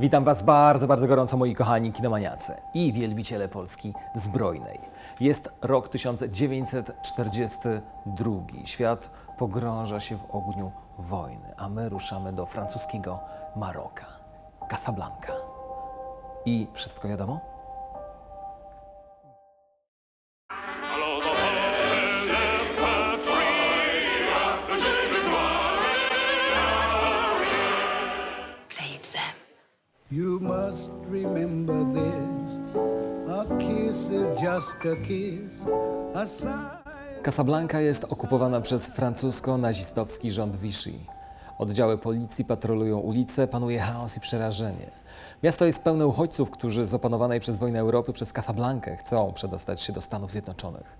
Witam Was bardzo, bardzo gorąco, moi kochani kinomaniacy i wielbiciele Polski zbrojnej. Jest rok 1942. Świat pogrąża się w ogniu wojny, a my ruszamy do francuskiego Maroka, Casablanca. I wszystko wiadomo? Alors dans belle You must remember this. A kiss is just a kiss. A. Casablanca jest okupowana przez francusko-nazistowski rząd Vichy. Oddziały policji patrolują ulice, panuje chaos i przerażenie. Miasto jest pełne uchodźców, którzy z opanowanej przez wojnę Europy przez Casablankę chcą przedostać się do Stanów Zjednoczonych,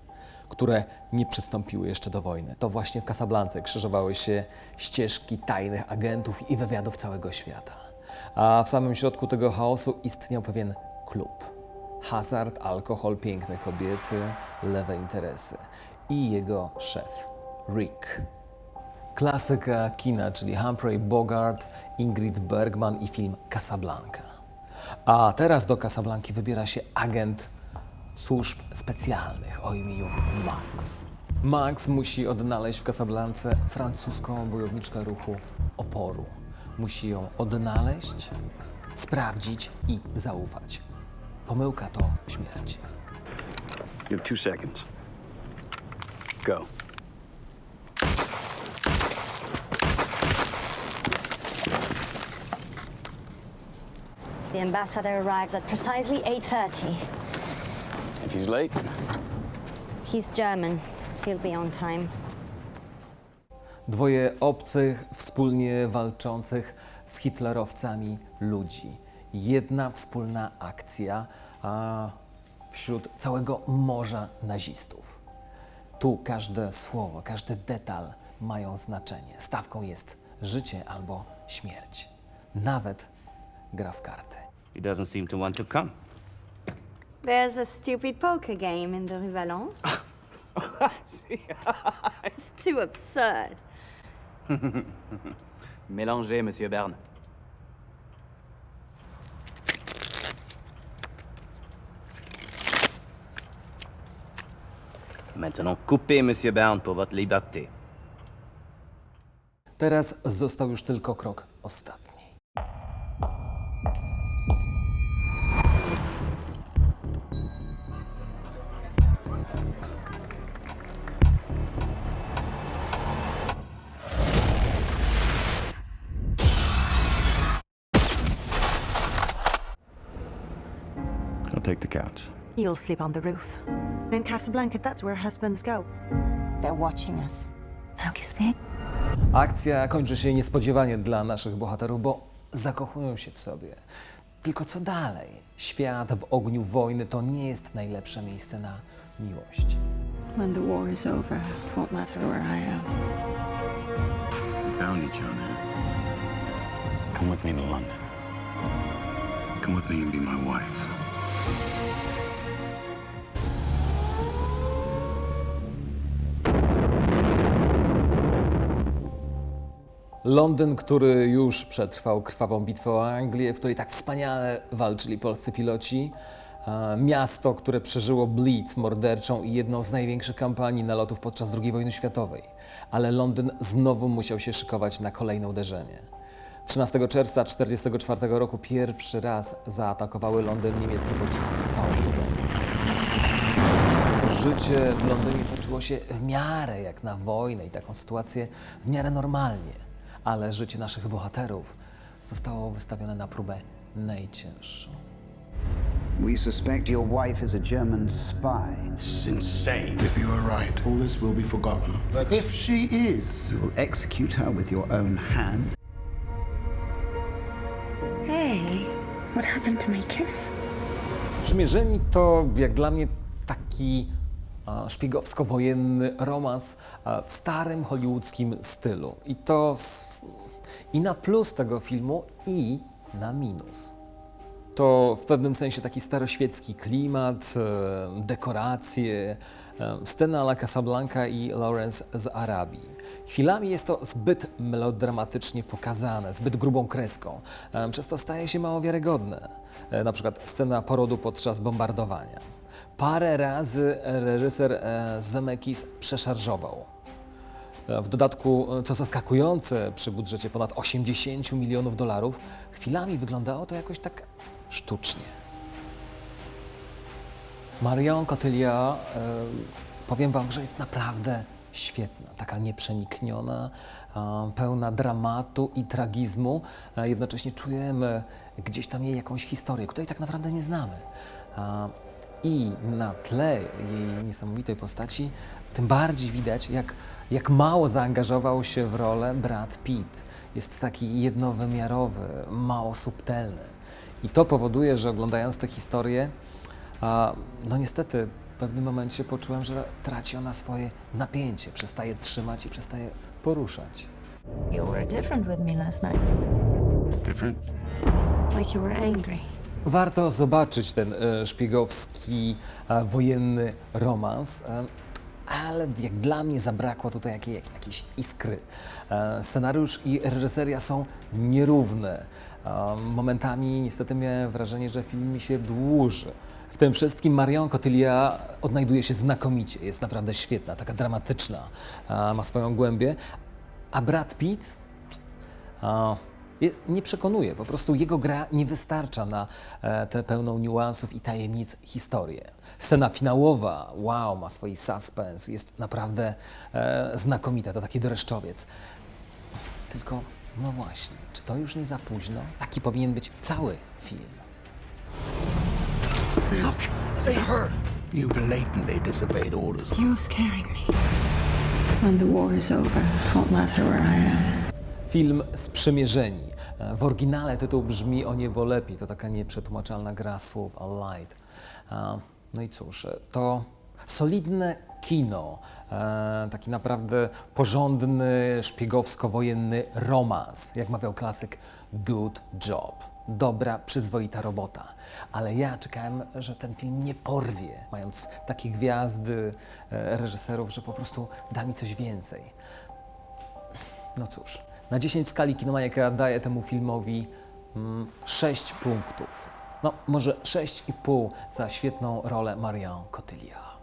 które nie przystąpiły jeszcze do wojny. To właśnie w Casablance krzyżowały się ścieżki tajnych agentów i wywiadów całego świata. A w samym środku tego chaosu istniał pewien klub. Hazard, alkohol, piękne kobiety, lewe interesy. I jego szef, Rick. Klasyka kina, czyli Humphrey Bogart, Ingrid Bergman i film Casablanca. A teraz do Casablanki wybiera się agent służb specjalnych o imieniu Max. Max musi odnaleźć w Casablance francuską bojowniczkę ruchu oporu. Musi ją odnaleźć, sprawdzić i zaufać. Pomyłka to śmierć. You have two seconds. Go. The ambassador arrives at precisely 8:30. If he's late, He's German. He'll be on time. Dwoje obcych, wspólnie walczących z hitlerowcami ludzi. Jedna wspólna akcja a wśród całego morza nazistów. Tu każde słowo, każdy detal mają znaczenie. Stawką jest życie albo śmierć. Nawet gra w karty. He doesn't seem to want to come. There's a stupid poker game in the Rue Valence. it's too absurd. Mélangez, Monsieur Berne. Maintenant, coupez, Monsieur Brown, pour votre liberté. Teraz został już tylko krok ostatni. Take the couch. You'll sleep on the roof. In Casablanca, that's where husbands go. They're watching us. Now kiss me. Akcja kończy się niespodziewanie dla naszych bohaterów, bo zakochują się w sobie. Tylko co dalej? Świat w ogniu wojny to nie jest najlepsze miejsce na miłość. When the war is over, it won't matter where I am. We found each other. Come with me to London. Come with me and be my wife. Londyn, który już przetrwał krwawą bitwę o Anglię, w której tak wspaniale walczyli polscy piloci. Miasto, które przeżyło Blitz morderczą i jedną z największych kampanii nalotów podczas II wojny światowej. Ale Londyn znowu musiał się szykować na kolejne uderzenie. 13 czerwca 1944 roku pierwszy raz zaatakowały Londyn niemieckie pociski V1. Życie w Londynie toczyło się w miarę jak na wojnę i taką sytuację w miarę normalnie, ale życie naszych bohaterów zostało wystawione na próbę najcięższą. We suspect your wife is a German spy. It's insane. If you are right, all this will be forgotten. But if she is, you will execute her with your own hand. To? Przymierzeni to jak dla mnie taki szpiegowsko-wojenny romans w starym hollywoodzkim stylu. I to i na plus tego filmu, i na minus. To w pewnym sensie taki staroświecki klimat, e, dekoracje, e, scena la Casablanca i Lawrence z Arabii. Chwilami jest to zbyt melodramatycznie pokazane, zbyt grubą kreską, e, przez to staje się mało wiarygodne. Na przykład scena porodu podczas bombardowania. Parę razy reżyser Zemeckis przeszarżował. W dodatku, co zaskakujące, przy budżecie ponad 80 milionów dolarów, chwilami wyglądało to jakoś tak sztucznie. Marion Cotillard, e, powiem Wam, że jest naprawdę świetna, taka nieprzenikniona, e, pełna dramatu i tragizmu. E, jednocześnie czujemy gdzieś tam jej jakąś historię, której tak naprawdę nie znamy. I na tle jej niesamowitej postaci, tym bardziej widać, jak, jak mało zaangażował się w rolę Brad Pitt. Jest taki jednowymiarowy, mało subtelny. I to powoduje, że oglądając tę historię, no niestety w pewnym momencie poczułem, że traci ona swoje napięcie, przestaje trzymać i przestaje poruszać. You were different with me last night. Different? Like you were angry. Warto zobaczyć ten e, szpiegowski, wojenny romans, e, ale jak dla mnie zabrakło tutaj jakiej, jak, jakiejś iskry. E, scenariusz i reżyseria są nierówne. E, momentami niestety miałem wrażenie, że film mi się dłuży. W tym wszystkim Marion Cotillard odnajduje się znakomicie, jest naprawdę świetna, taka dramatyczna, e, ma swoją głębię, a Brad Pitt nie przekonuje, po prostu jego gra nie wystarcza na e, tę pełną niuansów i tajemnic historię. Scena finałowa, wow, ma swój suspens, jest naprawdę e, znakomita, to taki dreszczowiec. Tylko, no właśnie, czy to już nie za późno? Taki powinien być cały film. Look, say her. You blatantly disobeyed orders. You're scaring me. When the war is over, it won't matter where I am. Film Sprzymierzeni. W oryginale tytuł brzmi O niebo lepiej. To taka nieprzetłumaczalna gra słów, a light. E, No i cóż, to solidne kino. E, Taki naprawdę porządny, szpiegowsko-wojenny romans. Jak mawiał klasyk, good job. Dobra, przyzwoita robota. Ale ja czekałem, że ten film nie porwie, mając takie gwiazdy e, reżyserów, że po prostu da mi coś więcej. No cóż, na 10 w skali Kinomajeka daję temu filmowi mm, 6 punktów. No, może 6,5 za świetną rolę Marion Cotillard.